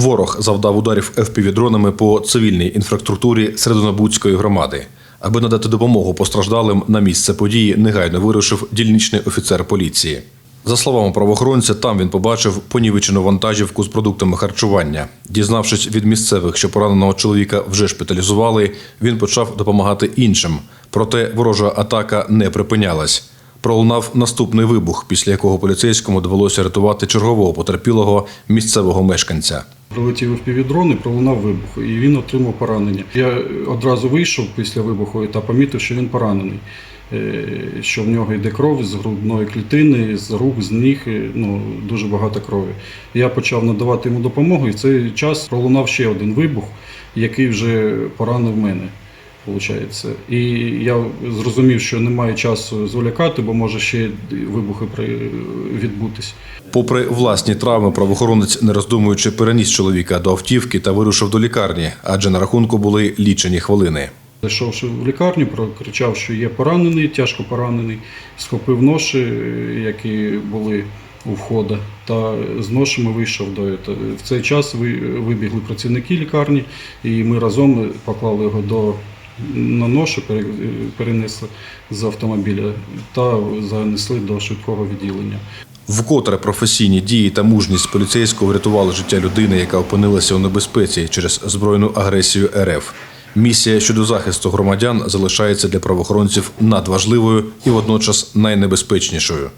Ворог завдав ударів ФПВ-дронами по цивільній інфраструктурі Середонобудської громади. Аби надати допомогу постраждалим на місце події, негайно вирушив дільничний офіцер поліції. За словами правоохоронця, там він побачив понівечену вантажівку з продуктами харчування. Дізнавшись від місцевих, що пораненого чоловіка вже шпиталізували, він почав допомагати іншим. Проте ворожа атака не припинялась. Пролунав наступний вибух, після якого поліцейському довелося рятувати чергового потерпілого місцевого мешканця. Прилетів впівдрон і пролунав вибух, і він отримав поранення. Я одразу вийшов після вибуху та помітив, що він поранений. Е, Що в нього йде кров з грудної клітини, з рук, з ніг, е, ну дуже багато крові. Я почав надавати йому допомогу, і в цей час пролунав ще один вибух, який вже поранив мене. Получається. І я зрозумів, що немає часу зволікати, бо може ще вибухи відбутись. Попри власні травми, правоохоронець, не роздумуючи, переніс чоловіка до автівки та вирушив до лікарні, адже на рахунку були лічені хвилини. Зайшовши в лікарню, прокричав, що є поранений, тяжко поранений, схопив ноші, які були у входа, та з ношами вийшов до цього. В цей час ви- вибігли працівники лікарні, і ми разом поклали його до на ношу, перенесли з автомобіля та занесли до швидкого відділення. Вкотре професійні дії та мужність поліцейського врятували життя людини, яка опинилася у небезпеці через збройну агресію РФ. Місія щодо захисту громадян залишається для правоохоронців надважливою і водночас найнебезпечнішою.